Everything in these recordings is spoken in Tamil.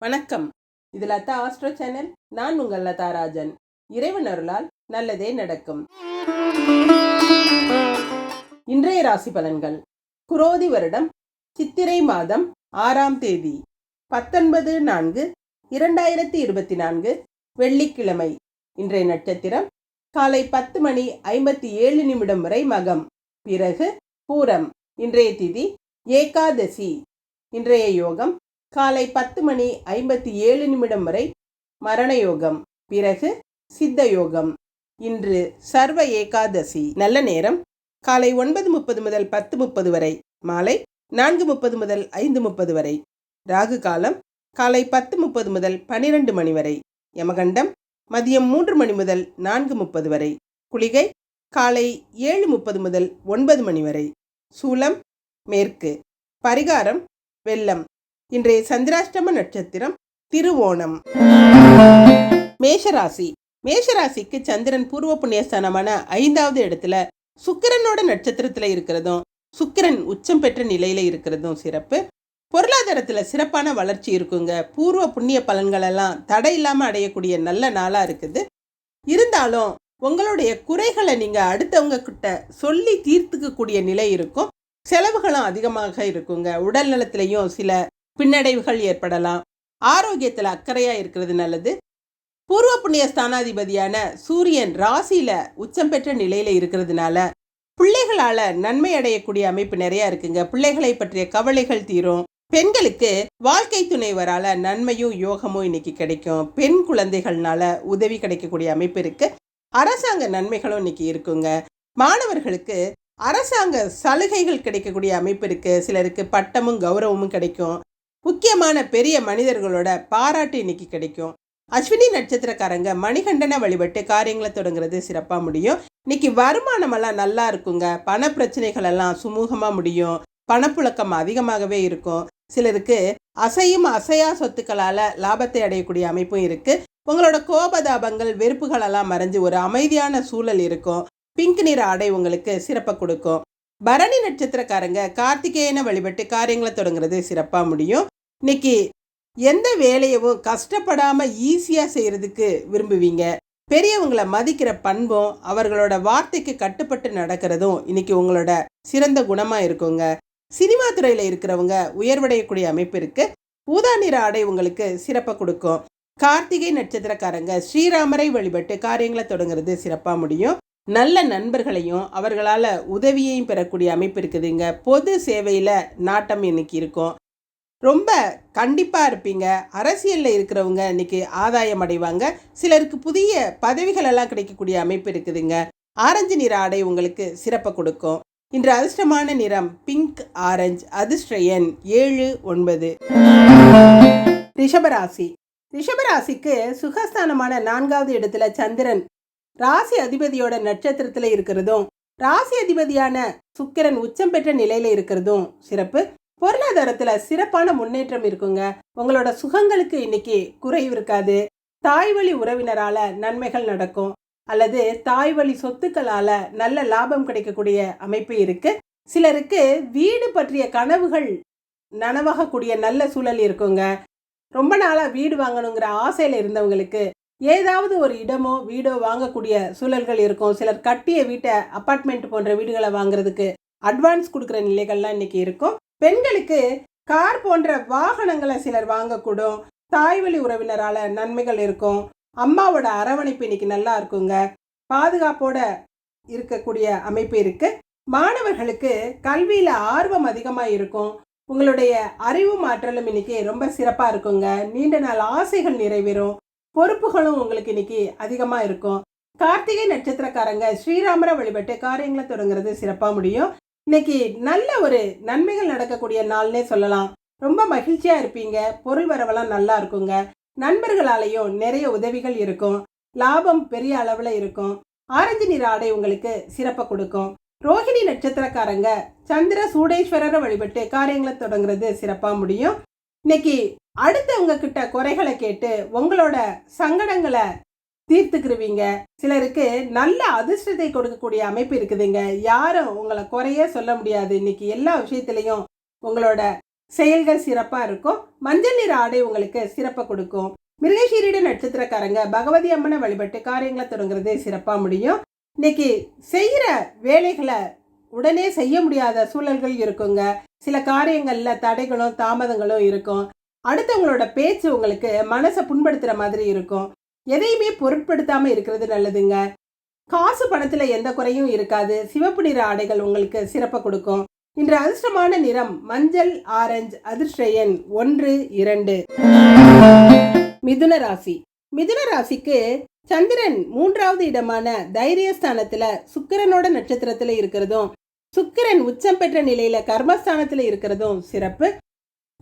வணக்கம். இது லதா ஆஸ்ட்ரோ சேனல். நான் உங்கள் லதா ராஜன். இறைவன் அருளால் நல்லதே நடக்கும். இன்றைய ராசி பலன்கள். குரோதி வருடம் சித்திரை மாதம் ஆறாம் தேதி. பத்தொன்பது நான்கு இரண்டாயிரத்தி இருபத்தி நான்கு வெள்ளிக்கிழமை. இன்றைய நட்சத்திரம் காலை பத்து மணி ஐம்பத்தி ஏழு நிமிடம் வரை மகம். பிறகு பூரம். இன்றைய திதி ஏகாதசி. இன்றைய யோகம் காலை பத்து மணி ஐம்பத்தி ஏழு நிமிடம் வரை மரண யோகம் பிறகு சித்த யோகம் இன்று சர்வ ஏகாதசி. நல்ல நேரம். காலை ஒன்பது முப்பது முதல் பத்து முப்பது வரை. மாலை நான்கு முப்பது முதல் ஐந்து முப்பது வரை. ராகு காலம் காலை பத்து முப்பது முதல் பனிரெண்டு மணி வரை. யமகண்டம் மதியம் மூன்று மணி முதல் நான்கு முப்பது வரை. குளிகை காலை ஏழு முப்பது முதல் ஒன்பது மணி வரை. சூலம் மேற்கு. பரிகாரம் வெள்ளம் இன்றைய சந்திராஷ்டம நட்சத்திரம் திருவோணம். மேஷராசி. மேஷராசிக்கு சந்திரன் பூர்வ புண்ணியஸ்தானமான ஐந்தாவது இடத்துல சுக்கிரனோட நட்சத்திரத்துல இருக்கிறதும் சுக்கிரன் உச்சம் பெற்ற நிலையில இருக்கிறதும் சிறப்பு. பொருளாதாரத்துல சிறப்பான வளர்ச்சி இருக்குங்க. பூர்வ புண்ணிய பலன்கள் எல்லாம் தடை இல்லாம அடையக்கூடிய நல்ல நாளா இருக்குது. இருந்தாலும் உங்களுடைய குறைகளை நீங்க அடுத்தவங்க கிட்ட சொல்லி தீர்த்துக்க கூடிய நிலை இருக்கும். செலவுகளும் அதிகமாக இருக்குங்க. உடல் நலத்திலையும் சில பின்னடைவுகள் ஏற்படலாம். ஆரோக்கியத்தில் அக்கறையாக இருக்கிறது நல்லது. பூர்வ புண்ணிய ஸ்தானாதிபதியான சூரியன் ராசியில் உச்சம் பெற்ற நிலையில் இருக்கிறதுனால பிள்ளைகளால் நன்மை அடையக்கூடிய அமைப்பு நிறையா இருக்குங்க. பிள்ளைகளை பற்றிய கவலைகள் தீரும். பெண்களுக்கு வாழ்க்கை துணைவரால் நன்மையும் யோகமும் இன்னைக்கு கிடைக்கும். பெண் குழந்தைகள்னால உதவி கிடைக்கக்கூடிய அமைப்பு இருக்குது அரசாங்க நன்மைகளும் இன்னைக்கு இருக்குங்க. மாணவர்களுக்கு அரசாங்க சலுகைகள் கிடைக்கக்கூடிய அமைப்பு இருக்குது சிலருக்கு பட்டமும் கௌரவமும் கிடைக்கும். முக்கியமான பெரிய மனிதர்களோட பாராட்டு இன்னைக்கு கிடைக்கும். அஸ்வினி நட்சத்திரக்காரங்க மணிகண்டனை வழிபட்டு காரியங்களை தொடங்குறது சிறப்பாக முடியும். இன்னைக்கு வருமானமெல்லாம் நல்லா இருக்குங்க. பண பிரச்சனைகள் எல்லாம் சுமூகமாக முடியும். பணப்புழக்கம் அதிகமாகவே இருக்கும். சிலருக்கு அசையும் அசையா சொத்துக்களால் லாபத்தை அடையக்கூடிய அமைப்பும் இருக்குது உங்களோட கோபதாபங்கள் வெறுப்புகளெல்லாம் மறைஞ்சு ஒரு அமைதியான சூழல் இருக்கும். பிங்க் நிற ஆடை உங்களுக்கு சிறப்பை கொடுக்கும். பரணி நட்சத்திரக்காரங்க கார்த்திகேயனை வழிபட்டு காரியங்களை தொடங்குறது சிறப்பாக முடியும். இன்னைக்கு எந்த வேலையவும் கஷ்டப்படாமல் ஈஸியாக செய்கிறதுக்கு விரும்புவீங்க? பெரியவங்களை மதிக்கிற பண்பும் அவர்களோட வார்த்தைக்கு கட்டுப்பட்டு நடக்கிறதும் இன்னைக்கு உங்களோட சிறந்த குணமாக இருக்குங்க. சினிமா துறையில் இருக்கிறவங்க உயர்வடையக்கூடிய அமைப்பு இருக்குது ஊதா நிற ஆடை உங்களுக்கு சிறப்பாக கொடுக்கும். கார்த்திகை நட்சத்திரக்காரங்க ஸ்ரீராமரை வழிபட்டு காரியங்களை தொடங்குறது சிறப்பாக முடியும். நல்ல நண்பர்களையும் அவர்களால் உதவியையும் பெறக்கூடிய அமைப்பு இருக்குதுங்க. பொது சேவையில் நாட்டம் இன்னைக்கு இருக்கும். ரொம்ப கண்டிப்பாக இருப்பீங்க. அரசியலில் இருக்கிறவங்க இன்னைக்கு ஆதாயம் அடைவாங்க. சிலருக்கு புதிய பதவிகள் எல்லாம் கிடைக்கக்கூடிய அமைப்பு இருக்குதுங்க. ஆரஞ்சு நிற ஆடை உங்களுக்கு சிறப்பை கொடுக்கும். இன்று அதிர்ஷ்டமான நிறம் பிங்க் ஆரஞ்சு அதிர்ஷ்ட எண் ஏழு ஒன்பது. ரிஷபராசி. ரிஷபராசிக்கு சுகஸ்தானமான நான்காவது இடத்துல சந்திரன். ராசி அதிபதியோட நட்சத்திரத்தில் இருக்கிறதும் ராசி அதிபதியான சுக்கிரன் உச்சம் பெற்ற நிலையில இருக்கிறதும் சிறப்பு. பொருளாதாரத்துல சிறப்பான முன்னேற்றம் இருக்குங்க. உங்களோட சுகங்களுக்கு இன்னைக்கு குறைவு இருக்காது. தாய் வழி உறவினரால நன்மைகள் நடக்கும். அல்லது தாய் வழி சொத்துக்களால நல்ல லாபம் கிடைக்கக்கூடிய அமைப்பு இருக்கு. சிலருக்கு வீடு பற்றிய கனவுகள் நனவாகக்கூடிய நல்ல சூழல் இருக்குங்க. ரொம்ப நாளாக வீடு வாங்கணுங்கிற ஆசையில் இருந்தவங்களுக்கு ஏதாவது ஒரு இடமோ வீடோ வாங்கக்கூடிய சூழல்கள் இருக்கும். சிலர் கட்டிய வீட்டை அப்பார்ட்மெண்ட் போன்ற வீடுகளை வாங்குறதுக்கு அட்வான்ஸ் கொடுக்குற நிலைகள்லாம் இன்னைக்கு இருக்கும். பெண்களுக்கு கார் போன்ற வாகனங்களை சிலர் வாங்கக்கூடும். தாய்வழி உறவினரால நன்மைகள் இருக்கும். அம்மாவோட அரவணைப்பு இன்னைக்கு நல்லா இருக்குங்க. பாதுகாப்போட இருக்கக்கூடிய அமைப்பு இருக்கு. மாணவர்களுக்கு கல்வியில ஆர்வம் அதிகமாக இருக்கும். உங்களுடைய அறிவும் மாற்றலும் இன்னைக்கு ரொம்ப சிறப்பாக இருக்குங்க. நீண்ட நாள் ஆசைகள் நிறைவேறும். பொறுப்புகளும் உங்களுக்கு இன்னைக்கு அதிகமாக இருக்கும். கார்த்திகை நட்சத்திரக்காரங்க ஸ்ரீராமரை வழிபட்டு காரியங்களை தொடங்குறது சிறப்பாக முடியும். இன்னைக்கு நல்ல ஒரு நன்மைகள் நடக்கக்கூடிய நாள்னே சொல்லலாம். ரொம்ப மகிழ்ச்சியா இருப்பீங்க. பொருள் வரவெல்லாம் நல்லா இருக்குங்க. நண்பர்களாலையும் நிறைய உதவிகள் இருக்கும். லாபம் பெரிய அளவில் இருக்கும். ஆரஞ்சு நிற ஆடை உங்களுக்கு சிறப்பை கொடுக்கும். ரோஹிணி நட்சத்திரக்காரங்க சந்திர சூடேஸ்வரரை வழிபட்டு காரியங்களை தொடங்குறது சிறப்பாக முடியும். இன்னைக்கு அடுத்தவங்க கிட்ட குறைகளை கேட்டு உங்களோட சங்கடங்களை தீர்த்துக்கிருவீங்க. சிலருக்கு நல்ல அதிர்ஷ்டத்தை கொடுக்கக்கூடிய அமைப்பு இருக்குதுங்க. யாரும் உங்களை குறைய சொல்ல முடியாது. இன்னைக்கு எல்லா விஷயத்துலையும் உங்களோட செயல்கள் சிறப்பாக இருக்கும். மஞ்சள் நிற ஆடை உங்களுக்கு சிறப்பை கொடுக்கும். மிருகசீரிட நட்சத்திரக்காரங்க பகவதி அம்மனை வழிபட்டு காரியங்களை தொடங்குறது சிறப்பாக முடியும். இன்னைக்கு செய்கிற வேலைகளை உடனே செய்ய முடியாத சூழல்கள் இருக்குங்க. சில காரியங்களில் தடைகளும் தாமதங்களும் இருக்கும். அடுத்தவங்களோட பேச்சு உங்களுக்கு மனசை புண்படுத்துகிற மாதிரி இருக்கும். எதையுமே பொருட்படுத்தாம இருக்கிறது நல்லதுங்க. காசு பணத்துல எந்த குறையும் இருக்காது. சிவப்பு நிற ஆடைகள் உங்களுக்கு சிறப்பை கொடுக்கும். இன்று அதிர்ஷ்டமான நிறம் மஞ்சள் ஆரஞ்சு அதிர்ஷ்டயன் ஒன்று இரண்டு. மிதுன ராசி. மிதுன ராசிக்கு சந்திரன் மூன்றாவது இடமான தைரியஸ்தானத்துல சுக்கிரனோட நட்சத்திரத்துல இருக்கிறதும் சுக்கிரன் உச்சம் பெற்ற நிலையில கர்மஸ்தானத்துல இருக்கிறதும் சிறப்பு.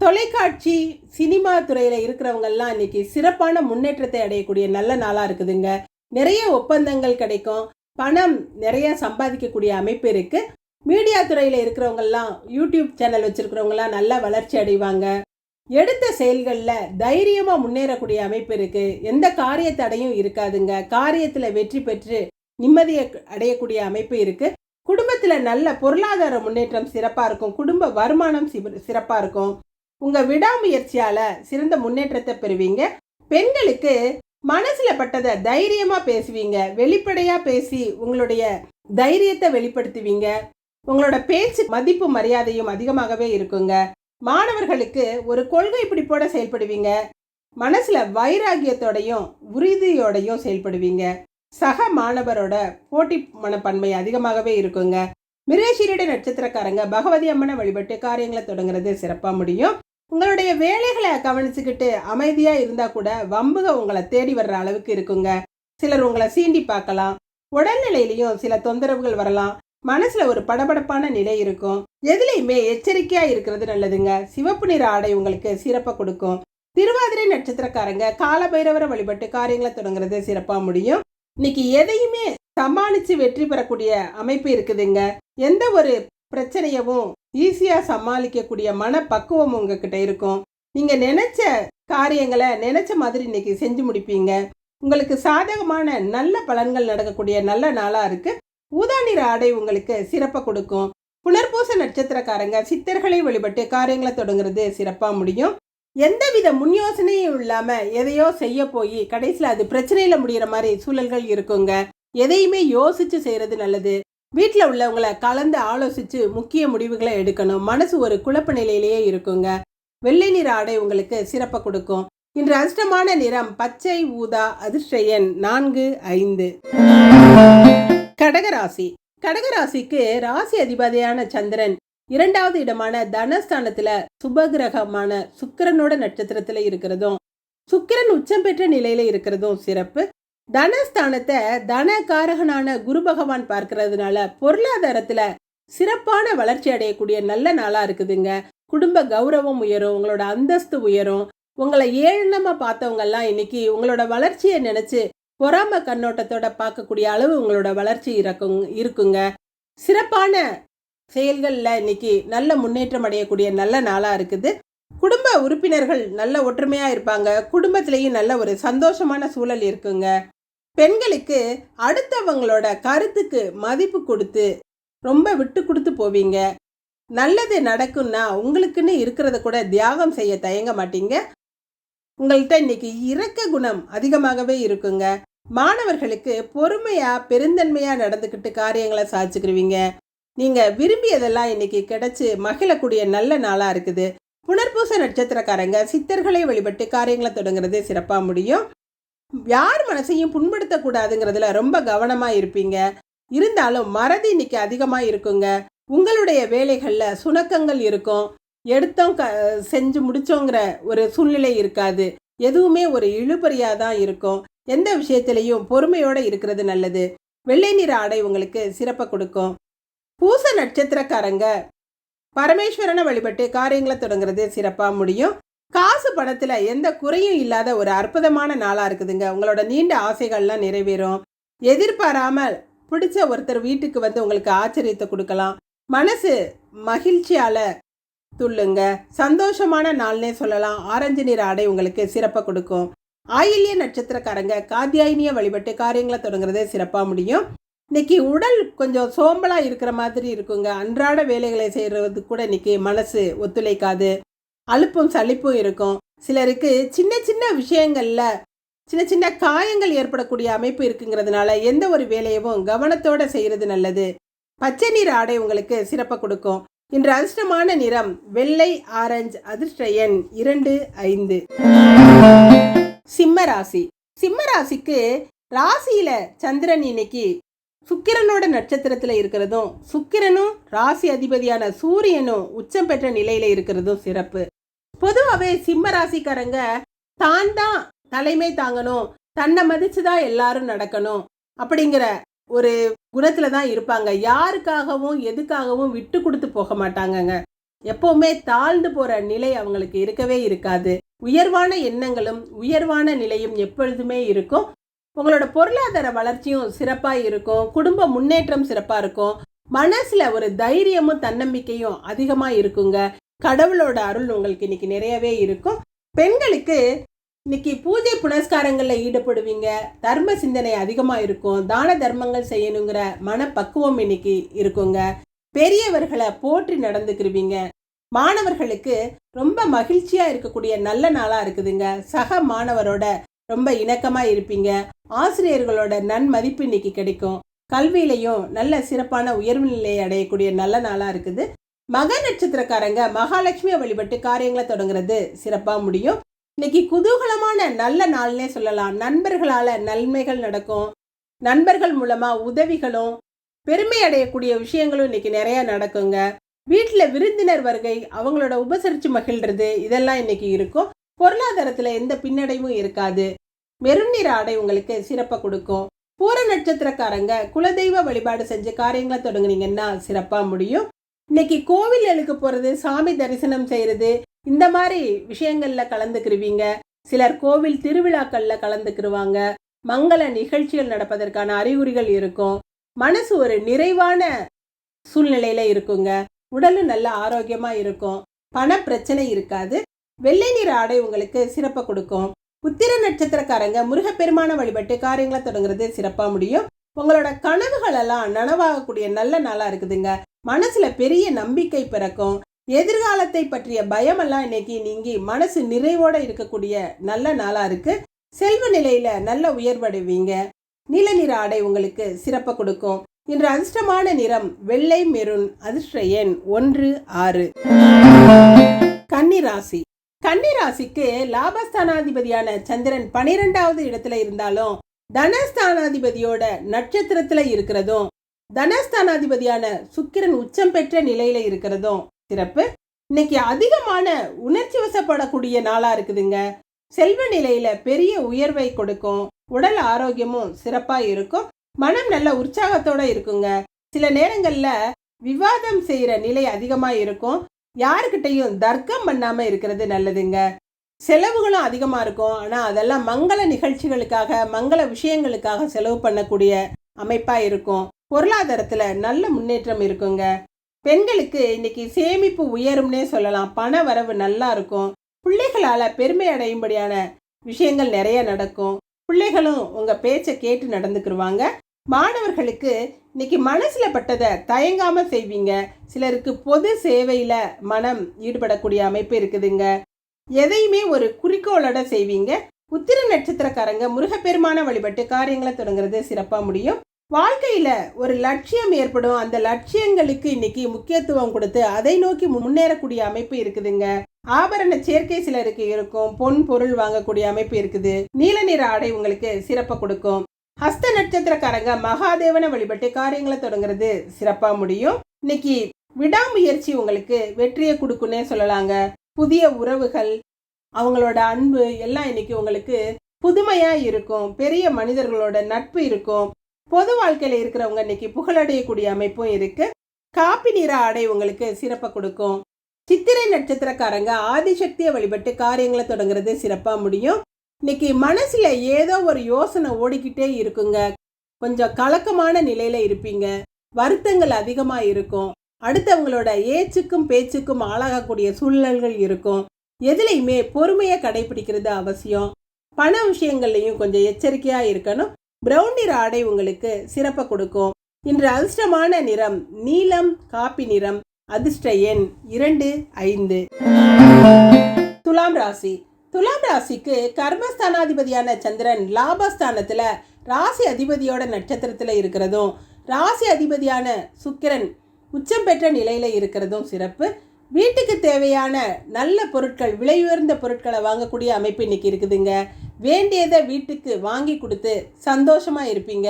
தொலைக்காட்சி சினிமா துறையில் இருக்கிறவங்கெல்லாம் இன்னைக்கு சிறப்பான முன்னேற்றத்தை அடையக்கூடிய நல்ல நாளாக இருக்குதுங்க. நிறைய ஒப்பந்தங்கள் கிடைக்கும். பணம் நிறைய சம்பாதிக்கக்கூடிய அமைப்பு இருக்குது மீடியா துறையில் இருக்கிறவங்கெல்லாம் யூடியூப் சேனல் வச்சிருக்கிறவங்கலாம் நல்லா வளர்ச்சி அடைவாங்க. எடுத்த செயல்களில் தைரியமாக முன்னேறக்கூடிய அமைப்பு இருக்குது எந்த காரிய தடையும் இருக்காதுங்க. காரியத்தில் வெற்றி பெற்று நிம்மதியை அடையக்கூடிய அமைப்பு இருக்குது குடும்பத்தில் நல்ல பொருளாதார முன்னேற்றம் சிறப்பாக இருக்கும். குடும்ப வருமானம் சிறப்பாக இருக்கும். உங்கள் விடாமுயற்சியால் சிறந்த முன்னேற்றத்தை பெறுவீங்க. பெண்களுக்கு மனசில் பட்டதை தைரியமாக பேசுவீங்க. வெளிப்படையாக பேசி உங்களுடைய தைரியத்தை வெளிப்படுத்துவீங்க. உங்களோட பேச்சு மதிப்பு மரியாதையும் அதிகமாகவே இருக்குங்க. மாணவர்களுக்கு ஒரு கொள்கை பிடிப்போட செயல்படுவீங்க. மனசில் வைராகியத்தோடையும் உறுதியோடையும் செயல்படுவீங்க. சக மாணவரோட போட்டி மனப்பான்மை அதிகமாகவே இருக்குங்க. மிரேஷிரிட நட்சத்திரக்காரங்க பகவதி அம்மனை வழிபட்டு காரியங்களை தொடங்குறது சிறப்பாக முடியும். உங்களுடைய வேலைகளை கவனிச்சுக்கிட்டு அமைதியாக இருந்தால் கூட வம்புக உங்களை தேடி வர்ற அளவுக்கு இருக்குங்க. சிலர் உங்களை சீண்டி பார்க்கலாம். உடல்நிலையிலையும் சில தொந்தரவுகள் வரலாம். மனசில் ஒரு படபடப்பான நிலை இருக்கும். எதுலேயுமே எச்சரிக்கையாக இருக்கிறது நல்லதுங்க. சிவப்பு நிற ஆடை உங்களுக்கு சிறப்பை கொடுக்கும். திருவாதிரை நட்சத்திரக்காரங்க காலபைரவரை வழிபட்டு காரியங்களை தொடங்குறது சிறப்பாக முடியும். இன்னைக்கு எதையுமே சமாளித்து வெற்றி பெறக்கூடிய அமைப்பு இருக்குதுங்க. எந்த ஒரு பிரச்சனையவும் ஈஸியாக சமாளிக்கக்கூடிய மனப்பக்குவம் உங்ககிட்ட இருக்கும். நீங்கள் நினச்ச காரியங்களை நினச்ச மாதிரி இன்னைக்கு செஞ்சு முடிப்பீங்க. உங்களுக்கு சாதகமான நல்ல பலன்கள் நடக்கக்கூடிய நல்ல நாளாக இருக்குது ஊதா நிற ஆடை உங்களுக்கு சிறப்பாக கொடுக்கும். புனர்பூச நட்சத்திரக்காரங்க சித்தர்களை வழிபட்டு காரியங்களை தொடங்குறது சிறப்பாக முடியும். எந்தவித முன் யோசனையும் இல்லாமல் எதையோ செய்ய போய் கடைசியில் அது பிரச்சனையில் முடிகிற மாதிரி சூழல்கள் இருக்குங்க. எதையுமே யோசிச்சு செய்யறது நல்லது. வீட்டில் உள்ளவங்களை கலந்து ஆலோசிச்சு முக்கிய முடிவுகளை எடுக்கணும். மனசு ஒரு குழப்ப நிலையிலேயே இருக்குங்க. வெள்ளை நிற ஆடை உங்களுக்கு சிறப்பை கொடுக்கும். இன்று அதிர்ஷ்டமான நிறம் பச்சை ஊதா அதிர்ஷ்டயன் நான்கு ஐந்து. கடகராசி. கடகராசிக்கு ராசி அதிபதியான சந்திரன் இரண்டாவது இடமான தனஸ்தானத்துல சுபகிரகமான சுக்கிரனோட நட்சத்திரத்துல இருக்கிறதும் சுக்கிரன் உச்சம் பெற்ற நிலையில இருக்கிறதும் சிறப்பு. தனஸ்தானத்தை தனகாரகனான குரு பகவான் பார்க்கறதுனால பொருளாதாரத்துல சிறப்பான வளர்ச்சி அடையக்கூடிய நல்ல நாளா இருக்குதுங்க. குடும்ப கௌரவம் உயரும் உங்களோட அந்தஸ்து உயரும். உங்களை ஏழனமா பார்த்தவங்க எல்லாம் இன்னைக்கு உங்களோட வளர்ச்சியை நினைச்சு பொறாம கண்ணோட்டத்தோட பார்க்கக்கூடிய அளவு உங்களோட வளர்ச்சி இருக்கும் இருக்குங்க. சிறப்பான செயல்களில் இன்னைக்கு நல்ல முன்னேற்றம் அடையக்கூடிய நல்ல நாளாக இருக்குது. குடும்ப உறுப்பினர்கள் நல்ல ஒற்றுமையாக இருப்பாங்க. குடும்பத்திலையும் நல்ல ஒரு சந்தோஷமான சூழல் இருக்குங்க. பெண்களுக்கு அடுத்தவங்களோட கருத்துக்கு மதிப்பு கொடுத்து ரொம்ப விட்டு கொடுத்து போவீங்க. நல்லது நடக்கும்னா உங்களுக்குன்னு இருக்கிறத கூட தியாகம் செய்ய தயங்க மாட்டீங்க. உங்கள்கிட்ட இன்னைக்கு இரக்க குணம் அதிகமாகவே இருக்குங்க. மாணவர்களுக்கு பொறுமையா பெருந்தன்மையா நடந்துக்கிட்டு காரியங்களை சாதிச்சுக்கிருவீங்க. நீங்க விரும்பியதெல்லாம் இன்னைக்கு கிடைச்சு மகிழக்கூடிய நல்ல நாளா இருக்குது. புனர்பூச நட்சத்திரக்காரங்க சித்தர்களை வழிபட்டு காரியங்களை தொடங்குறதே சிறப்பாக முடியும். யார் மனசையும் புண்படுத்தக்கூடாதுங்கிறதுல ரொம்ப கவனமாக இருப்பீங்க. இருந்தாலும் மறதி இன்னைக்கு அதிகமாக இருக்குங்க. உங்களுடைய வேலைகளில் சுணக்கங்கள் இருக்கும். எடுத்தோம் க செஞ்சு முடிச்சோங்கிற ஒரு சூழ்நிலை இருக்காது. எதுவுமே ஒரு இழுபறியாக தான் இருக்கும். எந்த விஷயத்திலையும் பொறுமையோடு இருக்கிறது நல்லது. வெள்ளை நிற ஆடை உங்களுக்கு சிறப்பை கொடுக்கும். பூச நட்சத்திரக்காரங்க பரமேஸ்வரனை வழிபட்டு காரியங்களை தொடங்குறது சிறப்பாக முடியும். காசு பணத்தில் எந்த குறையும் இல்லாத ஒரு அற்புதமான நாளாக இருக்குதுங்க. உங்களோட நீண்ட ஆசைகள்லாம் நிறைவேறும். எதிர்பாராமல் பிடிச்ச ஒருத்தர் வீட்டுக்கு வந்து உங்களுக்கு ஆச்சரியத்தை கொடுக்கலாம். மனசு மகிழ்ச்சியால் துள்ளுங்க. சந்தோஷமான நாள்னே சொல்லலாம். ஆரஞ்சு நிற ஆடை உங்களுக்கு சிறப்பாக கொடுக்கும். ஆயில்ய நட்சத்திரக்காரங்க காத்தியாயினிய வழிபட்டு காரியங்களை தொடங்குறதே சிறப்பாக முடியும். இன்னைக்கு உடல் கொஞ்சம் சோம்பலாக இருக்கிற மாதிரி இருக்குங்க. அன்றாட வேலைகளை செய்கிறது கூட இன்னைக்கு மனசு ஒத்துழைக்காது. அலுப்பும் சலிப்பும் இருக்கும். சிலருக்கு சின்ன சின்ன விஷயங்களில் சின்ன சின்ன காயங்கள் ஏற்படக்கூடிய அமைப்பு இருக்குங்கிறதுனால எந்த ஒரு வேலையவும் கவனத்தோடு செய்கிறது நல்லது. பச்சை நிற ஆடை உங்களுக்கு சிறப்பை கொடுக்கும். இன்று அதிர்ஷ்டமான நிறம் வெள்ளை ஆரஞ்சு அதிர்ஷ்ட எண் இரண்டு ஐந்து. சிம்ம ராசி சிம்ம ராசிக்கு ராசியில சந்திரன் இன்னைக்கு சுக்கிரனோட நட்சத்திரத்தில் இருக்கிறதும் சுக்கிரனும் ராசி அதிபதியான சூரியனும் உச்சம் பெற்ற நிலையில இருக்கிறதும் சிறப்பு. பொதுவாகவே சிம்ம ராசிக்காரங்க தான் தான் தலைமை தாங்கணும். தன்னை மதிச்சு தான் எல்லாரும் நடக்கணும் அப்படிங்கிற ஒரு குணத்துல தான் இருப்பாங்க. யாருக்காகவும் எதுக்காகவும் விட்டு கொடுத்து போக மாட்டாங்கங்க. எப்பவுமே தாழ்ந்து போற நிலை அவங்களுக்கு இருக்கவே இருக்காது. உயர்வான எண்ணங்களும் உயர்வான நிலையும் எப்பொழுதுமே இருக்கும். உங்களோட பொருளாதார வளர்ச்சியும் சிறப்பாக இருக்கும். குடும்ப முன்னேற்றம் சிறப்பாக இருக்கும். மனசில் ஒரு தைரியமும் தன்னம்பிக்கையும் அதிகமாக இருக்குங்க. கடவுளோட அருள் உங்களுக்கு இன்னைக்கு நிறையவே இருக்கும். பெண்களுக்கு இன்னைக்கு பூஜை புனஸ்காரங்களில் ஈடுபடுவீங்க. தர்ம சிந்தனை அதிகமாக இருக்கும். தான தர்மங்கள் செய்யணுங்கிற மனப்பக்குவம் இன்னைக்கு இருக்குங்க. பெரியவர்களை போற்றி நடந்துக்கிருவீங்க. மாணவர்களுக்கு ரொம்ப மகிழ்ச்சியாக இருக்கக்கூடிய நல்ல நாளாக இருக்குதுங்க. சக மாணவரோட ரொம்ப இணக்கமாக இருப்பீங்க. ஆசிரியர்களோட நன்மதிப்பு இன்னைக்கு கிடைக்கும். கல்வியிலையும் நல்ல சிறப்பான உயர்வு நிலையை அடையக்கூடிய நல்ல நாளாக இருக்குது. மக நட்சத்திரக்காரங்க மகாலட்சுமியை வழிபட்டு காரியங்களை தொடங்குறது சிறப்பாக முடியும். இன்னைக்கு குதூகலமான நல்ல நாள்னே சொல்லலாம். நண்பர்களால் நன்மைகள் நடக்கும். நண்பர்கள் மூலமாக உதவிகளும் பெருமை அடையக்கூடிய விஷயங்களும் இன்னைக்கு நிறையா நடக்குங்க. வீட்டில் விருந்தினர் வருகை அவங்களோட உபசரித்து மகிழ்றது இதெல்லாம் இன்னைக்கு இருக்கும். பொருளாதாரத்தில் எந்த பின்னடைவும் இருக்காது. மெருநீர் ஆடை உங்களுக்கு சிறப்பை கொடுக்கும். பூர நட்சத்திரக்காரங்க குலதெய்வ வழிபாடு செஞ்சு காரியங்களை தொடங்குனீங்கன்னா சிறப்பாக முடியும். இன்னைக்கு கோவில்களுக்கு போகிறது சாமி தரிசனம் செய்கிறது இந்த மாதிரி விஷயங்களில் கலந்துக்கிருவீங்க. சிலர் கோவில் திருவிழாக்களில் கலந்துக்கிருவாங்க. மங்கள நிகழ்ச்சிகள் நடப்பதற்கான அறிகுறிகள் இருக்கும். மனசு ஒரு நிறைவான சூழ்நிலையில் இருக்குங்க. உடலும் நல்ல ஆரோக்கியமாக இருக்கும். பண பிரச்சனை இருக்காது. வெள்ளை நிற ஆடை உங்களுக்கு சிறப்பை கொடுக்கும். உத்திர நட்சத்திரக்காரங்க முருகப்பெருமான வழிபட்டு காரியங்களை தொடங்குறது சிறப்பாக முடியும். உங்களோட கனவுகள் எல்லாம் நனவாகக்கூடிய நல்ல நாளாக இருக்குதுங்க. மனசில் பெரிய நம்பிக்கை பிறக்கும். எதிர்காலத்தை பற்றிய பயமெல்லாம் இன்னைக்கு நீங்கி மனசு நிறைவோடு இருக்கக்கூடிய நல்ல நாளாக இருக்குது செல்வ நிலையில் நல்ல உயர்வடைவீங்க. நீல நிற ஆடை உங்களுக்கு சிறப்பை கொடுக்கும். இன்று அதிர்ஷ்டமான நிறம் வெள்ளை மெருன் அதிர்ஷ்ட எண் ஒன்று ஆறு. கன்னிராசி. கன்னிராசிக்கு லாபஸ்தானாதிபதியான சந்திரன் பனிரெண்டாவது இடத்துல இருந்தாலும் தனஸ்தானாதிபதியோட நட்சத்திரத்துல இருக்கிறதும் தனஸ்தானாதிபதியான சுக்கிரன் உச்சம் பெற்ற நிலையில இருக்கிறதும் சிறப்பு. இன்னைக்கு அதிகமான உணர்ச்சி வசப்படக்கூடிய நாளா இருக்குதுங்க. செல்வ நிலையில பெரிய உயர்வை கொடுக்கும் உடல் ஆரோக்கியமும் சிறப்பா இருக்கும் மனம் நல்ல உற்சாகத்தோட இருக்குங்க. சில நேரங்கள்ல விவாதம் செய்யற நிலை அதிகமா இருக்கும். யாருக்கிட்டையும் தர்க்கம் பண்ணாம இருக்கிறது நல்லதுங்க. செலவுகளும் அதிகமாக இருக்கும். ஆனால் அதெல்லாம் மங்கள நிகழ்ச்சிகளுக்காக மங்கள விஷயங்களுக்காக செலவு பண்ணக்கூடிய அமைப்பாக இருக்கும். பொருளாதாரத்தில் நல்ல முன்னேற்றம் இருக்குங்க. பெண்களுக்கு இன்னைக்கு சேமிப்பு உயரும்னே சொல்லலாம். பண வரவு நல்லா இருக்கும். பிள்ளைகளால் பெருமை அடையும்படியான விஷயங்கள் நிறைய நடக்கும். பிள்ளைகளும் உங்கள் பேச்சை கேட்டு நடந்துக்கிருவாங்க. மாணவர்களுக்கு இன்னைக்கு மனசில் பட்டதை தயங்காமல் செய்வீங்க. சிலருக்கு பொது சேவையில் மனம் ஈடுபடக்கூடிய அமைப்பு இருக்குதுங்க. எதையுமே ஒரு குறிக்கோளோட செய்வீங்க. உத்திர நட்சத்திரக்காரங்க முருகப்பெருமான வழிபட்டு காரியங்களை தொடங்குறது சிறப்பாக முடியும். வாழ்க்கையில் ஒரு லட்சியம் ஏற்படும். அந்த லட்சியங்களுக்கு இன்னைக்கு முக்கியத்துவம் கொடுத்து அதை நோக்கி முன்னேறக்கூடிய அமைப்பு இருக்குதுங்க. ஆபரண சேர்க்கை சிலருக்கு இருக்கும். பொன் பொருள் வாங்கக்கூடிய அமைப்பு இருக்குது. நீல நிற ஆடை உங்களுக்கு சிறப்பை கொடுக்கும். ஹஸ்த நட்சத்திரக்காரங்க மகாதேவனை வழிபட்டு காரியங்களை தொடங்குறது சிறப்பாக முடியும். இன்னைக்கு விடாமுயற்சி உங்களுக்கு வெற்றியை கொடுக்குன்னே சொல்லலாங்க. புதிய உறவுகள் அவங்களோட அன்பு எல்லாம் இன்னைக்கு உங்களுக்கு புதுமையாக இருக்கும். பெரிய மனிதர்களோட நட்பு இருக்கும். பொது வாழ்க்கையில் இருக்கிறவங்க இன்னைக்கு புகழடையக்கூடிய அமைப்பும் இருக்குது காப்பி நிற ஆடை உங்களுக்கு சிறப்பை கொடுக்கும். சித்திரை நட்சத்திரக்காரங்க ஆதிசக்தியை வழிபட்டு காரியங்களை தொடங்குறது சிறப்பாக முடியும். இன்னைக்கு மனசில் ஏதோ ஒரு யோசனை ஓடிக்கிட்டே இருக்குங்க. கொஞ்சம் கலக்கமான நிலையில் இருப்பீங்க. வருத்தங்கள் அதிகமாக இருக்கும். அடுத்தவங்களோட ஏச்சுக்கும் பேச்சுக்கும் ஆளாகக்கூடிய சூழ்நிலைகள் இருக்கும். எதுலையுமே பொறுமையை கடைபிடிக்கிறது அவசியம். பண விஷயங்கள்லையும் கொஞ்சம் எச்சரிக்கையாக இருக்கணும். பிரவுன் நிற ஆடை உங்களுக்கு சிறப்பை கொடுக்கும். இன்று அதிர்ஷ்டமான நிறம் நீலம் காப்பி நிறம் அதிர்ஷ்ட எண் இரண்டு ஐந்து. துலாம் ராசி. துலாம் ராசிக்கு கர்மஸ்தானாதிபதியான சந்திரன் லாபஸ்தானத்தில் ராசி அதிபதியோட நட்சத்திரத்தில் இருக்கிறதும் ராசி அதிபதியான சுக்கிரன் உச்சம் பெற்ற நிலையில் இருக்கிறதும் சிறப்பு. வீட்டுக்கு தேவையான நல்ல பொருட்கள் விலை உயர்ந்த பொருட்களை வாங்கக்கூடிய அமைப்பு இன்னைக்கு இருக்குதுங்க. வேண்டியதை வீட்டுக்கு வாங்கி கொடுத்து சந்தோஷமாக இருப்பீங்க.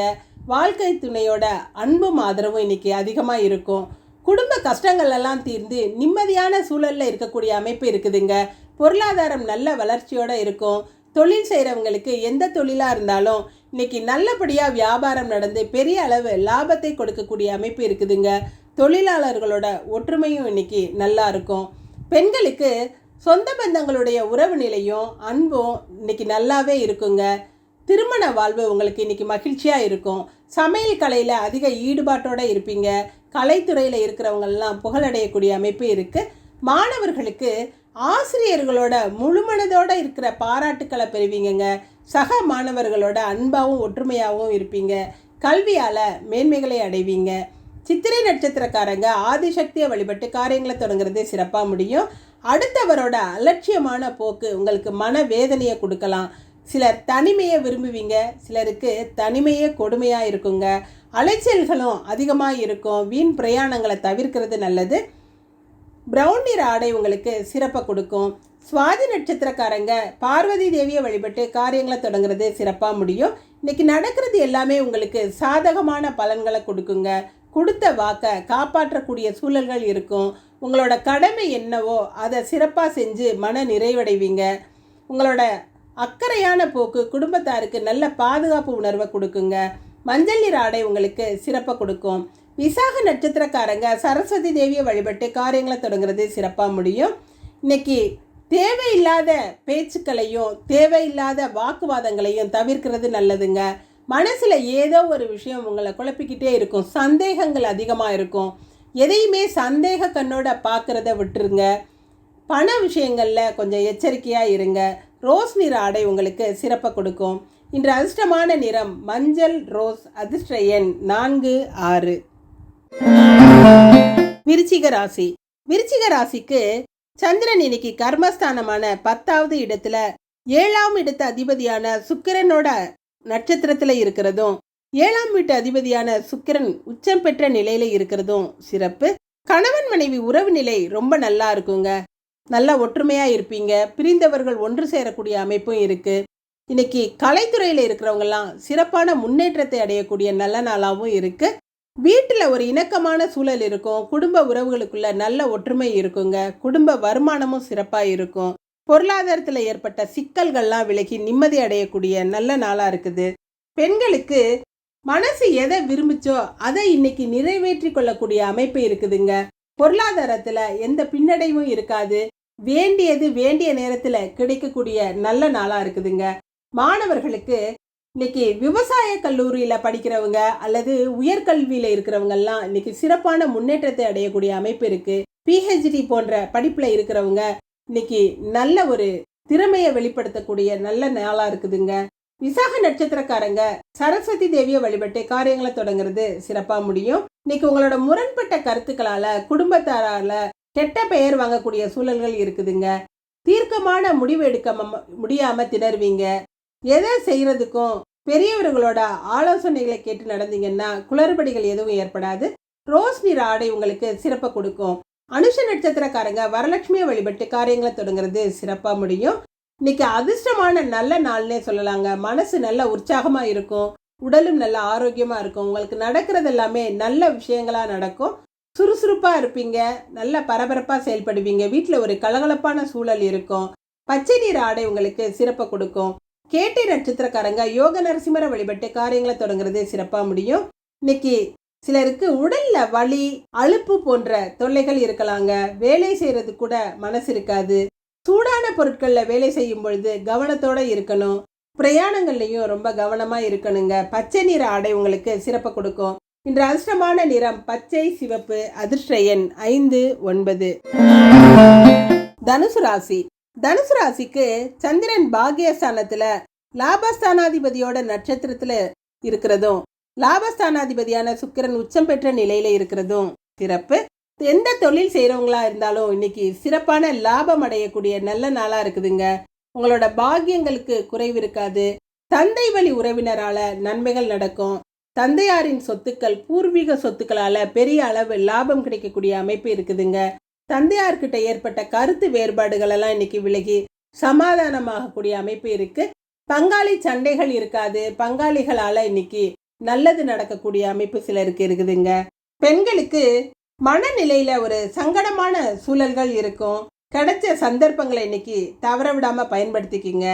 வாழ்க்கை துணையோட அன்பும் ஆதரவும் இன்னைக்கு அதிகமாக இருக்கும். குடும்ப கஷ்டங்கள் எல்லாம் தீர்ந்து நிம்மதியான சூழலில் இருக்கக்கூடிய அமைப்பு இருக்குதுங்க. பொருளாதாரம் நல்ல வளர்ச்சியோடு இருக்கும். தொழில் செய்கிறவங்களுக்கு எந்த தொழிலாக இருந்தாலும் இன்னைக்கு நல்லபடியாக வியாபாரம் நடந்து பெரிய அளவு லாபத்தை கொடுக்கக்கூடிய அமைப்பு இருக்குதுங்க. தொழிலாளர்களோட ஒற்றுமையும் இன்னைக்கு நல்லா இருக்கும். பெண்களுக்கு சொந்த பந்தங்களுடைய உறவு நிலையும் அன்பும் இன்னைக்கு நல்லாவே இருக்குங்க. திருமண வாழ்வு உங்களுக்கு இன்னைக்கு மகிழ்ச்சியாக இருக்கும். சமையல் கலையில் அதிக ஈடுபாட்டோடு இருப்பீங்க. கலைத்துறையில் இருக்கிறவங்கெல்லாம் புகழடையக்கூடிய அமைப்பு இருக்குது மாணவர்களுக்கு ஆசிரியர்களோட முழுமனதோட இருக்கிற பாராட்டுக்களை பெறுவீங்கங்க. சக மாணவர்களோட அன்பாகவும் ஒற்றுமையாகவும் இருப்பீங்க. கல்வியால் மேன்மைகளை அடைவீங்க. சித்திரை நட்சத்திரக்காரங்க ஆதிசக்தியை வழிபட்டு காரியங்களை தொடங்குறதே சிறப்பாக முடியும். அடுத்தவரோட அலட்சியமான போக்கு உங்களுக்கு மன வேதனையை கொடுக்கலாம். சிலர் தனிமையை விரும்புவீங்க சிலருக்கு தனிமையே கொடுமையாக இருக்குங்க. அலைச்சல்களும் அதிகமாக இருக்கும். வீண் பிரயாணங்களை தவிர்க்கிறது நல்லது. ப்ரௌன் நிற ஆடை உங்களுக்கு சிறப்பை கொடுக்கும். சுவாதி நட்சத்திரக்காரங்க பார்வதி தேவியை வழிபட்டு காரியங்களை தொடங்குறது சிறப்பாக முடியும். இன்றைக்கி நடக்கிறது எல்லாமே உங்களுக்கு சாதகமான பலன்களை கொடுக்குங்க. கொடுத்த வாக்கை காப்பாற்றக்கூடிய சூழல்கள் இருக்கும். உங்களோட கடமை என்னவோ அதை சிறப்பாக செஞ்சு மன நிறைவடைவீங்க. உங்களோட அக்கறையான போக்கு குடும்பத்தாருக்கு நல்ல பாதுகாப்பு உணர்வை கொடுக்குங்க. மஞ்சள் நிற ஆடை உங்களுக்கு சிறப்பை கொடுக்கும். விசாக நட்சத்திரக்காரங்க சரஸ்வதி தேவியை வழிபட்டு காரியங்களை தொடங்குறது சிறப்பாக முடியும். இன்னைக்கு தேவையில்லாத பேச்சுக்களையும் தேவையில்லாத வாக்குவாதங்களையும் தவிர்க்கிறது நல்லதுங்க. மனசில் ஏதோ ஒரு விஷயம் உங்களை குழப்பிக்கிட்டே இருக்கும். சந்தேகங்கள் அதிகமாக இருக்கும். எதையுமே சந்தேக கண்ணோட பார்க்குறத விட்டுருங்க. பண விஷயங்களில் கொஞ்சம் எச்சரிக்கையாக இருங்க. ரோஸ் நிற ஆடை உங்களுக்கு சிறப்பை கொடுக்கும். இன்று அதிர்ஷ்டமான நிறம் மஞ்சள் ரோஸ் அதிர்ஷ்ட எண் நான்கு ஆறு. விருச்சிக ராசி. விருச்சிக ராசிக்கு சந்திரன் இன்னைக்கு கர்மஸ்தானமான பத்தாவது இடத்துல ஏழாம் இடத்து அதிபதியான சுக்கிரனோட நட்சத்திரத்தில் இருக்கிறதும் ஏழாம் வீட்டு அதிபதியான சுக்கிரன் உச்சம் பெற்ற நிலையில இருக்கிறதும் சிறப்பு. கணவன் மனைவி உறவு நிலை ரொம்ப நல்லா இருக்குங்க. நல்லா ஒற்றுமையா இருப்பீங்க. பிரிந்தவர்கள் ஒன்று சேரக்கூடிய அமைப்பும் இருக்கு. இன்னைக்கு கலைத்துறையில் இருக்கிறவங்கெல்லாம் சிறப்பான முன்னேற்றத்தை அடையக்கூடிய நல்ல நாளாகவும் இருக்கு. வீட்டில் ஒரு இணக்கமான சூழல் இருக்கும். குடும்ப உறவுகளுக்குள்ள நல்ல ஒற்றுமை இருக்குங்க. குடும்ப வருமானமும் சிறப்பாக இருக்கும். பொருளாதாரத்தில் ஏற்பட்ட சிக்கல்கள்லாம் விலகி நிம்மதி அடையக்கூடிய நல்ல நாளாக இருக்குது. பெண்களுக்கு மனசு எதை விரும்பிச்சோ அதை இன்னைக்கு நிறைவேற்றி கொள்ளக்கூடிய அமைப்பு இருக்குதுங்க. பொருளாதாரத்தில் எந்த பின்னடைவும் இருக்காது. வேண்டியது வேண்டிய நேரத்தில் கிடைக்கக்கூடிய நல்ல நாளாக இருக்குதுங்க. மாணவர்களுக்கு இன்னைக்கு விவசாய கல்லூரியில் படிக்கிறவங்க அல்லது உயர்கல்வியில் இருக்கிறவங்கெல்லாம் இன்னைக்கு சிறப்பான முன்னேற்றத்தை அடையக்கூடிய அமைப்பு இருக்குது பிஹெச்டி போன்ற படிப்பில் இருக்கிறவங்க இன்னைக்கு நல்ல ஒரு திறமையை வெளிப்படுத்தக்கூடிய நல்ல நாளாக இருக்குதுங்க. விசாக நட்சத்திரக்காரங்க சரஸ்வதி தேவியை வழிபட்டு காரியங்களை தொடங்குறது சிறப்பாக முடியும். இன்னைக்கு உங்களோட முரண்பட்ட கருத்துக்களால குடும்பத்தாரால கெட்ட பெயர் வாங்கக்கூடிய சூழல்கள் இருக்குதுங்க. தீர்க்கமான முடிவு எடுக்க முடியாம திணறுவீங்க. எதை செய்யறதுக்கும் பெரியவர்களோட ஆலோசனைகளை கேட்டு நடந்தீங்கன்னா குளறுபடிகள் எதுவும் ஏற்படாது. ரோஸ் நிற ஆடை உங்களுக்கு சிறப்பை கொடுக்கும். அனுஷ நட்சத்திரக்காரங்க வரலட்சுமியை வழிபட்டு காரியங்களை தொடங்குறது சிறப்பாக முடியும். இன்னைக்கு அதிர்ஷ்டமான நல்ல நாள்னே சொல்லலாங்க. மனசு நல்ல உற்சாகமாக இருக்கும். உடலும் நல்ல ஆரோக்கியமாக இருக்கும். உங்களுக்கு நடக்கிறது எல்லாமே நல்ல விஷயங்களாக நடக்கும். சுறுசுறுப்பாக இருப்பீங்க. நல்ல பரபரப்பாக செயல்படுவீங்க. வீட்டில் ஒரு கலகலப்பான சூழல் இருக்கும். பச்சை நீர் ஆடை உங்களுக்கு சிறப்பை கொடுக்கும். கேட்டை நட்சத்திரக்காரங்க யோக நரசிம்மரை வழிபட்டு காரியங்களை தொடங்குறது சிறப்பாக முடியும். இன்னைக்கு சிலருக்கு உடல்ல வலி அலுப்பு போன்ற தொல்லைகள் இருக்கலாங்க. வேலை செய்யறது கூட மனசு இருக்காது. சூடான பொருட்களில் வேலை செய்யும் பொழுது கவனத்தோட இருக்கணும். பிரயாணங்கள்லையும் ரொம்ப கவனமா இருக்கணுங்க. பச்சை நிற ஆடை உங்களுக்கு சிறப்பை கொடுக்கும். இன்று அதிர்ஷ்டமான நிறம் பச்சை சிவப்பு அதிர்ஷ்ட எண் ஐந்து ஒன்பது. தனுசு ராசி. தனுசு ராசிக்கு சந்திரன் பாக்கியஸ்தானத்துல லாபஸ்தானாதிபதியோட நட்சத்திரத்துல இருக்கிறதும் லாபஸ்தானாதிபதியான சுக்கிரன் உச்சம் பெற்ற நிலையில இருக்கிறதும் சிறப்பு. எந்த தொழில் செய்கிறவங்களா இருந்தாலும் இன்னைக்கு சிறப்பான லாபம் அடையக்கூடிய நல்ல நாளாக இருக்குதுங்க. உங்களோட பாக்கியங்களுக்கு குறைவு இருக்காது. தந்தை வழி உறவினரால நன்மைகள் நடக்கும். தந்தையாரின் சொத்துக்கள் பூர்வீக சொத்துக்களால பெரிய அளவு லாபம் கிடைக்கக்கூடிய அமைப்பு இருக்குதுங்க. தந்தையார்கிட்ட ஏற்பட்ட கருத்து வேறுபாடுகள் எல்லாம் இன்னைக்கு விலகி சமாதானமாகக்கூடிய அமைப்பு இருக்கு. பங்காளி சண்டைகள் இருக்காது. பங்காளிகளால இன்னைக்கு நல்லது நடக்கக்கூடிய அமைப்பு சிலருக்கு இருக்குதுங்க. பெண்களுக்கு மனநிலையில ஒரு சங்கடமான சூழல்கள் இருக்கும். கிடைச்ச சந்தர்ப்பங்களை இன்னைக்கு தவற விடாம பயன்படுத்திக்கிங்க.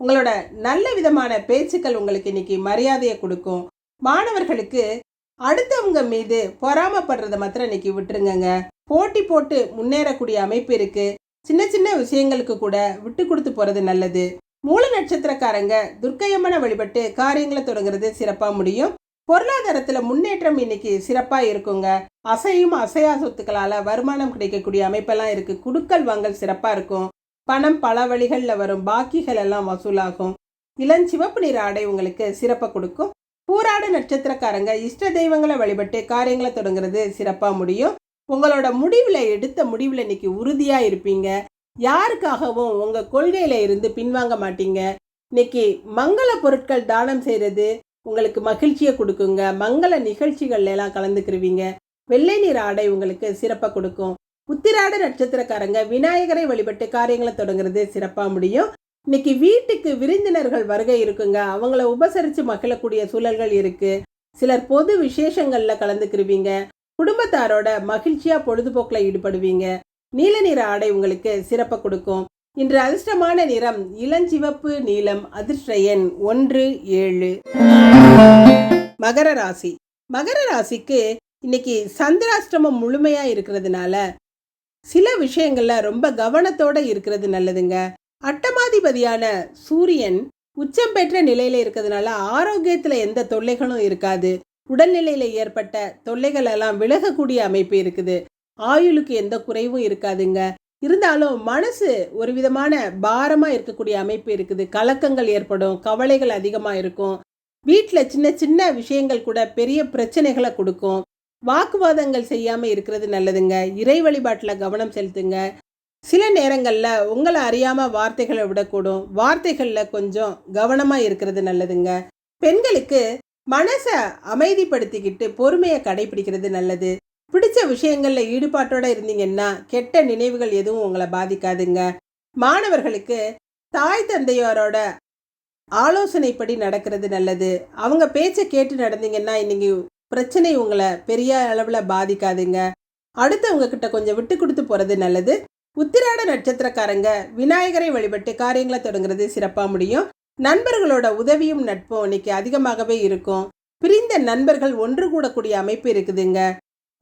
உங்களோட நல்ல விதமான பேச்சுக்கள் உங்களுக்கு இன்னைக்கு மரியாதையை கொடுக்கும். மாணவர்களுக்கு அடுத்தவங்க மீது பொறாமப்படுறத மாத்திரம் இன்னைக்கு விட்டுருங்கங்க. போட்டி போட்டு முன்னேறக்கூடிய அமைப்பு இருக்கு. சின்ன சின்ன விஷயங்களுக்கு கூட விட்டு கொடுத்து போறது நல்லது. மூல நட்சத்திரக்காரங்க துர்க்கையம்மனை வழிபட்டு காரியங்களை தொடங்குறது சிறப்பாக முடியும். பொருளாதாரத்தில் முன்னேற்றம் இன்னைக்கு சிறப்பாக இருக்குங்க. அசையும் அசையா சொத்துக்களால் வருமானம் கிடைக்கக்கூடிய அமைப்பெல்லாம் இருக்குது குடுக்கல் வாங்கல் சிறப்பாக இருக்கும். பணம் பல வழிகளில் வரும். பாக்கிகள் எல்லாம் வசூலாகும். இளஞ்சிவப்பு நிற ஆடை உங்களுக்கு சிறப்பை கொடுக்கும். பூராட நட்சத்திரக்காரங்க இஷ்ட தெய்வங்களை வழிபட்டு காரியங்களை தொடங்குறது சிறப்பாக முடியும். உங்களோட முடிவில் எடுத்த முடிவில் இன்னைக்கு உறுதியாக இருப்பீங்க. யாருக்காகவும் உங்கள் கொள்கையில் இருந்து பின்வாங்க மாட்டீங்க? இன்னைக்கு மங்கள பொருட்கள் தானம் செய்கிறது உங்களுக்கு மகிழ்ச்சியை கொடுக்குங்க. மங்கள நிகழ்ச்சிகள் எல்லாம் கலந்துக்கிருவீங்க. வெள்ளை நிற ஆடை உங்களுக்கு சிறப்பாக கொடுக்கும். உத்திராட நட்சத்திரக்காரங்க விநாயகரை வழிபட்டு காரியங்களை தொடங்குறது சிறப்பாக முடியும். இன்னைக்கு வீட்டுக்கு விருந்தினர்கள் வருகை இருக்குங்க. அவங்கள உபசரித்து மகிழக்கூடிய சூழல்கள் இருக்குது சிலர் பொது விசேஷங்களில் கலந்துக்கிருவீங்க. குடும்பத்தாரோட மகிழ்ச்சியாக பொழுதுபோக்கில் ஈடுபடுவீங்க. நீல நிற ஆடை உங்களுக்கு சிறப்பை கொடுக்கும். இன்று அதிர்ஷ்டமான நிறம் இளஞ்சிவப்பு நீலம் அதிர்ஷ்ட எண் ஒன்று ஏழு. மகர ராசி. மகர ராசிக்கு இன்னைக்கு சந்திராஷ்டமம் முழுமையா இருக்கிறதுனால சில விஷயங்கள்ல ரொம்ப கவனத்தோட இருக்கிறது நல்லதுங்க. அட்டமாதிபதியான சூரியன் உச்சம் பெற்ற நிலையில இருக்கிறதுனால ஆரோக்கியத்துல எந்த தொல்லைகளும் இருக்காது. உடல்நிலையில ஏற்பட்ட தொல்லைகள் எல்லாம் விலகக்கூடிய அமைப்பு இருக்குது. ஆயுளுக்கு எந்த குறைவும் இருக்காதுங்க. இருந்தாலும் மனசு ஒரு விதமான பாரமாக இருக்கக்கூடிய அமைப்பு இருக்குது. கலக்கங்கள் ஏற்படும் கவலைகள் அதிகமாக இருக்கும். வீட்டில் சின்ன சின்ன விஷயங்கள் கூட பெரிய பிரச்சனைகளை கொடுக்கும். வாக்குவாதங்கள் செய்யாமல் இருக்கிறது நல்லதுங்க. இறை வழிபாட்டில் கவனம் செலுத்துங்க. சில நேரங்களில் உங்களை அறியாமல் வார்த்தைகளை விடக்கூடும். வார்த்தைகளில் கொஞ்சம் கவனமாக இருக்கிறது நல்லதுங்க. பெண்களுக்கு மனசை அமைதிப்படுத்திக்கிட்டு பொறுமையை கடைபிடிக்கிறது நல்லது. பிடிச்ச விஷயங்களில் ஈடுபாட்டோட இருந்தீங்கன்னா கெட்ட நினைவுகள் எதுவும் உங்களை பாதிக்காதுங்க. மாணவர்களுக்கு தாய் தந்தையாரோட ஆலோசனைப்படி நடக்கிறது நல்லது. அவங்க பேச்சை கேட்டு நடந்தீங்கன்னா இன்னைக்கு பிரச்சனை உங்களை பெரிய அளவில் பாதிக்காதுங்க. அடுத்தவங்க கிட்ட கொஞ்சம் விட்டு கொடுத்து போகிறது நல்லது. உத்திராட நட்சத்திரக்காரங்க விநாயகரை வழிபட்டு காரியங்களை தொடங்குறது சிறப்பாக முடியும். நண்பர்களோட உதவியும் நட்பும் இன்னைக்கு அதிகமாகவே இருக்கும். பிரிந்த நண்பர்கள் ஒன்று கூடக்கூடிய அமைப்பு இருக்குதுங்க.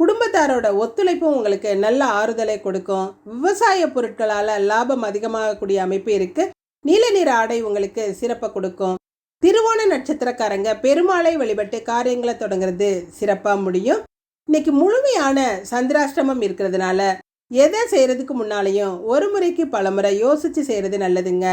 குடும்பத்தாரோட ஒத்துழைப்பும் உங்களுக்கு நல்ல ஆறுதலை கொடுக்கும். விவசாய பொருட்களால் லாபம் அதிகமாகக்கூடிய அமைப்பு இருக்கு. நீல நிற ஆடை உங்களுக்கு சிறப்பை கொடுக்கும். திருவோண நட்சத்திரக்காரங்க பெருமாளை வழிபட்டு காரியங்களை தொடங்குறது சிறப்பாக முடியும். இன்னைக்கு முழுமையான சந்திராஷ்டமம் இருக்கிறதுனால எதை செய்கிறதுக்கு முன்னாலேயும் ஒரு முறைக்கு பல முறை யோசித்து செய்கிறது நல்லதுங்க.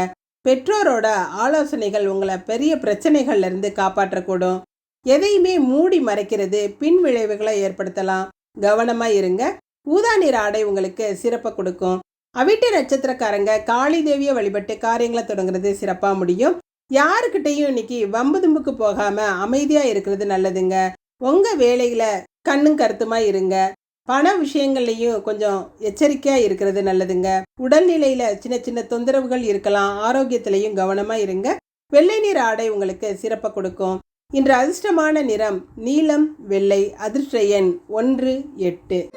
பெற்றோரோட ஆலோசனைகள் உங்களை பெரிய பிரச்சனைகள்லேருந்து காப்பாற்றக்கூடும். எதையுமே மூடி மறைக்கிறது பின் விளைவுகளை ஏற்படுத்தலாம். கவனமா இருங்க. ஊதா நிற ஆடை உங்களுக்கு சிறப்பை கொடுக்கும். அவிட்ட நட்சத்திரக்காரங்க காளி தேவியை வழிபட்டு காரியங்களை தொடங்குறது சிறப்பா முடியும். யாருக்கிட்டையும் இன்னைக்கு வம்பு தும்புக்கு போகாம அமைதியா இருக்கிறது நல்லதுங்க. உங்க வேலையில கண்ணும் கருத்துமா இருங்க. பண விஷயங்கள்லையும் கொஞ்சம் எச்சரிக்கையா இருக்கிறது நல்லதுங்க. உடல்நிலையில சின்ன சின்ன தொந்தரவுகள் இருக்கலாம். ஆரோக்கியத்திலையும் கவனமா இருங்க. வெள்ளை நீர் ஆடை உங்களுக்கு சிறப்பை கொடுக்கும். இன்று அதிர்ஷ்டமான நிறம் நீலம் வெள்ளை அதிர்ஷ்ட எண் ஒன்று எட்டு.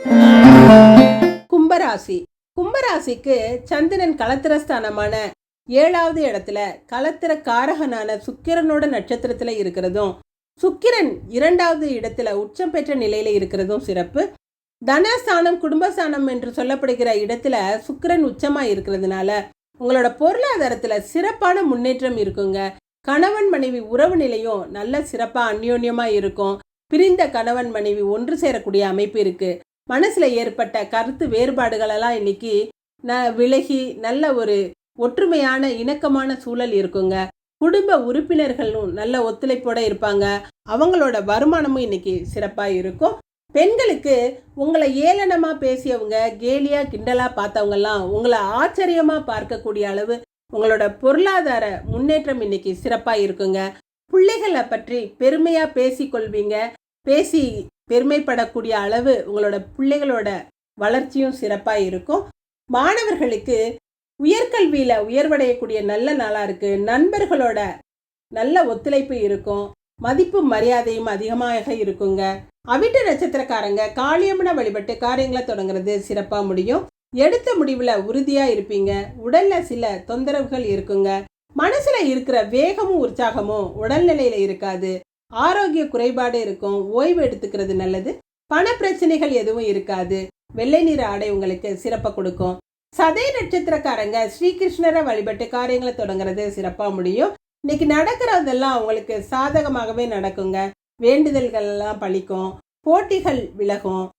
கும்பராசி. கும்பராசிக்கு சந்திரன் கலத்திரஸ்தானமான ஏழாவது இடத்துல கலத்திர காரகனான சுக்கிரனோட நட்சத்திரத்துல இருக்கிறதும் சுக்கிரன் இரண்டாவது இடத்துல உச்சம் பெற்ற நிலையில இருக்கிறதும் சிறப்பு. தனஸ்தானம் குடும்பஸ்தானம் என்று சொல்லப்படுகிற இடத்துல சுக்கிரன் உச்சமாக இருக்கிறதுனால உங்களோட பொருளாதாரத்தில் சிறப்பான முன்னேற்றம் இருக்குங்க. கணவன் மனைவி உறவு நிலையும் நல்ல சிறப்பாக அந்யோன்யமாக இருக்கும். பிரிந்த கணவன் மனைவி ஒன்று சேரக்கூடிய அமைப்பு இருக்குது மனசில் ஏற்பட்ட கருத்து வேறுபாடுகளெல்லாம் இன்னைக்கு ந விலகி நல்ல ஒரு ஒற்றுமையான இணக்கமான சூழல் இருக்குங்க. குடும்ப உறுப்பினர்களும் நல்ல ஒத்துழைப்போட இருப்பாங்க. அவங்களோட வருமானமும் இன்னைக்கு சிறப்பாக இருக்கும். பெண்களுக்கு உங்களை ஏளனமாக பேசியவங்க கேலியாக கிண்டலாக பார்த்தவங்கெல்லாம் உங்களை ஆச்சரியமாக பார்க்கக்கூடிய அளவு உங்களோட பொருளாதார முன்னேற்றம் இன்னைக்கு சிறப்பாக இருக்குங்க. பிள்ளைகளை பற்றி பெருமையாக பேசிக்கொள்வீங்க பேசி பெருமைப்படக்கூடிய அளவு உங்களோட பிள்ளைகளோட வளர்ச்சியும் சிறப்பாக இருக்கும். மாணவர்களுக்கு உயர்கல்வியில் உயர்வடையக்கூடிய நல்ல நாளாக இருக்குது நண்பர்களோட நல்ல ஒத்துழைப்பு இருக்கும். மதிப்பு மரியாதையும் அதிகமாக இருக்குங்க. அவிட்ட நட்சத்திரக்காரங்க காளியம்மனை வழிபட்டு காரியங்களை தொடங்குறது சிறப்பாக முடியும். எடுத்த முடிவில் உறுதியாக இருப்பீங்க. உடலில் சில தொந்தரவுகள் இருக்குங்க. மனசில் இருக்கிற வேகமும் உற்சாகமும் உடல்நிலையில் இருக்காது. ஆரோக்கிய குறைபாடு இருக்கும். ஓய்வு எடுத்துக்கிறது நல்லது. பண பிரச்சனைகள் எதுவும் இருக்காது. வெள்ளை நிற ஆடை உங்களுக்கு சிறப்பாக கொடுக்கும். சதை நட்சத்திரக்காரங்க ஸ்ரீகிருஷ்ணரை வழிபட்டு காரியங்களை தொடங்குறது சிறப்பாக முடியும். இன்னைக்கு நடக்கிறதெல்லாம் உங்களுக்கு சாதகமாகவே நடக்குங்க. வேண்டுதல்கள் எல்லாம் பழிக்கும். போட்டிகள் விலகும்.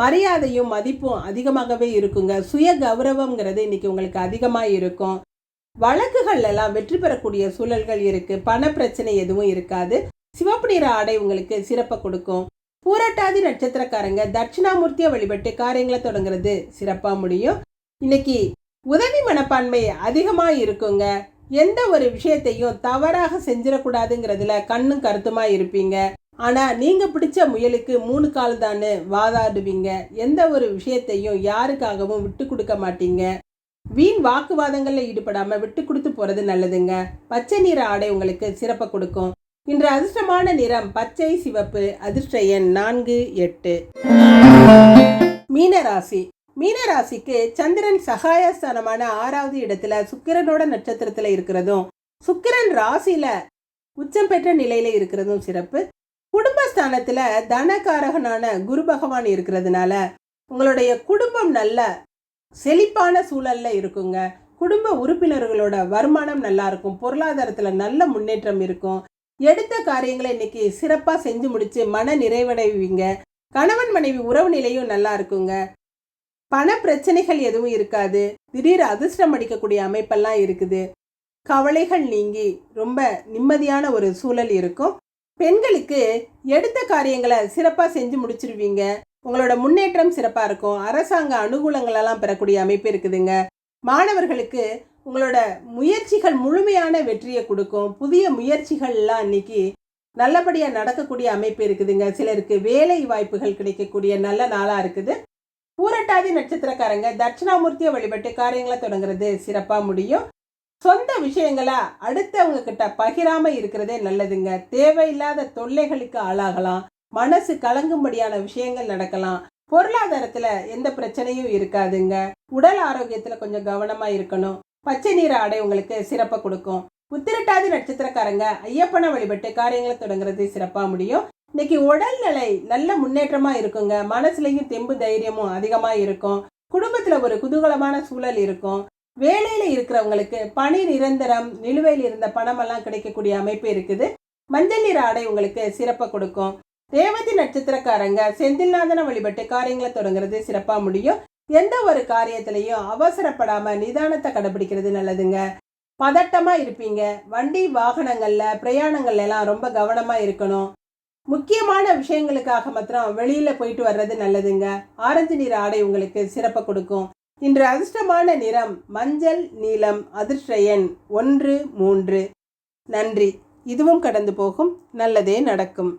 மரியாதையும் மதிப்பும் அதிகமாகவே இருக்குங்க. சுய கௌரவம்ங்கிறது இன்னைக்கு உங்களுக்கு அதிகமாக இருக்கும். வழக்குகள் எல்லாம் வெற்றி பெறக்கூடிய சூழல்கள் இருக்கு. பண பிரச்சனை எதுவும் இருக்காது. சிவப்பு நிற ஆடை உங்களுக்கு சிறப்பை கொடுக்கும். பூரட்டாதி நட்சத்திரக்காரங்க தட்சிணாமூர்த்தியை வழிபட்டு காரியங்களை தொடங்குறது சிறப்பாக முடியும். இன்னைக்கு உதவி மனப்பான்மை அதிகமாக இருக்குங்க. எந்த ஒரு விஷயத்தையும் தவறாக செஞ்சிடக்கூடாதுங்கிறதுல கண்ணும் கருத்துமாக இருப்பீங்க. ஆனா நீங்க பிடிச்ச முயலுக்கு மூணு கால் தானே வாதாடுவீங்க? எந்த ஒரு விஷயத்தையும் யாருக்காகவும் விட்டு கொடுக்க மாட்டீங்க. வீண் வாக்குவாதங்கள்ல ஈடுபடாம விட்டு கொடுத்து போறது நல்லதுங்க. பச்சை நிற ஆடை உங்களுக்கு சிறப்பை கொடுக்கும். இன்று அதிர்ஷ்டமான நிறம் பச்சை சிவப்பு அதிர்ஷ்ட எண் நான்கு எட்டு. மீனராசி. மீனராசிக்கு சந்திரன் சகாயஸ்தானமான ஆறாவது இடத்துல சுக்கிரனோட நட்சத்திரத்துல இருக்கிறதும் சுக்கிரன் ராசியில உச்சம் பெற்ற நிலையில இருக்கிறதும் சிறப்பு. குடும்பஸ்தானத்தில் தனகாரகனான குரு பகவான் இருக்கிறதுனால உங்களுடைய குடும்பம் நல்ல செழிப்பான சூழலில் இருக்குங்க. குடும்ப உறுப்பினர்களோட வருமானம் நல்லா இருக்கும். பொருளாதாரத்தில் நல்ல முன்னேற்றம் இருக்கும். எடுத்த காரியங்களை இன்னைக்கு சிறப்பாக செஞ்சு முடித்து மன நிறைவடைவீங்க. கணவன் மனைவி உறவு நிலையும் நல்லா இருக்குங்க. பண பிரச்சனைகள் எதுவும் இருக்காது. திடீர் அதிர்ஷ்டம் அடிக்கக்கூடிய அமைப்பெல்லாம் இருக்குது. கவலைகள் நீங்கி ரொம்ப நிம்மதியான ஒரு சூழல் இருக்கும். பெண்களுக்கு எடுத்த காரியங்களை சிறப்பாக செஞ்சு முடிச்சிருவீங்க. உங்களோட முன்னேற்றம் சிறப்பாக இருக்கும். அரசாங்க அனுகூலங்களெல்லாம் பெறக்கூடிய அமைப்பு இருக்குதுங்க. மாணவர்களுக்கு உங்களோட முயற்சிகள் முழுமையான வெற்றியை கொடுக்கும். புதிய முயற்சிகள்லாம் இன்னைக்கு நல்லபடியாக நடக்கக்கூடிய அமைப்பு இருக்குதுங்க. சிலருக்கு வேலை வாய்ப்புகள் கிடைக்கக்கூடிய நல்ல நாளாக இருக்குது. பூரட்டாதி நட்சத்திரக்காரங்க தட்சிணாமூர்த்தியை வழிபட்டு காரியங்களை தொடங்குறது சிறப்பாக முடியும். சொந்த விஷயங்களை அடுத்தவங்க கிட்ட பகிராம இருக்கிறதே நல்லதுங்க. தேவையில்லாத தொல்லைகளுக்கு ஆளாகலாம். மனசு கலங்கும்படியான விஷயங்கள் நடக்கலாம். பொருளாதாரத்துல எந்த பிரச்சனையும் இருக்காதுங்க. உடல் ஆரோக்கியத்துல கொஞ்சம் கவனமா இருக்கணும். பச்சை நீர் ஆடை உங்களுக்கு சிறப்பை கொடுக்கும். உத்திரட்டாதி நட்சத்திரக்காரங்க ஐயப்பனை வழிபட்டு காரியங்களை தொடங்குறது சிறப்பா முடியும். இன்னைக்கு உடல்நிலை நல்ல முன்னேற்றமா இருக்குங்க. மனசுலயும் தெம்பு தைரியமும் அதிகமா இருக்கும். குடும்பத்துல ஒரு குதூகலமான சூழல் இருக்கும். வேலையில் இருக்கிறவங்களுக்கு பணி நிரந்தரம் நிலுவையில் இருந்த பணமெல்லாம் கிடைக்கக்கூடிய அமைப்பு இருக்குது. மஞ்சள் நிற ஆடை உங்களுக்கு சிறப்பை கொடுக்கும். ரேவதி நட்சத்திரக்காரங்க செந்தில்நாதனை வழிபட்டு காரியங்களை தொடங்குறது சிறப்பாக முடியும். எந்த ஒரு காரியத்திலையும் அவசரப்படாமல் நிதானத்தை கடைபிடிக்கிறது நல்லதுங்க. பதட்டமாக இருப்பீங்க. வண்டி வாகனங்களில் பிரயாணங்கள்ல எல்லாம் ரொம்ப கவனமாக இருக்கணும். முக்கியமான விஷயங்களுக்காக மாத்திரம் வெளியில் போயிட்டு வர்றது நல்லதுங்க. ஆரஞ்சு நிற ஆடை உங்களுக்கு சிறப்பை கொடுக்கும். இன்று அதிர்ஷ்டமான நிறம் மஞ்சள் நீலம் அதிர்ஷ்ட எண் ஒன்று மூன்று. நன்றி. இதுவும் கடந்து போகும். நல்லதே நடக்கும்.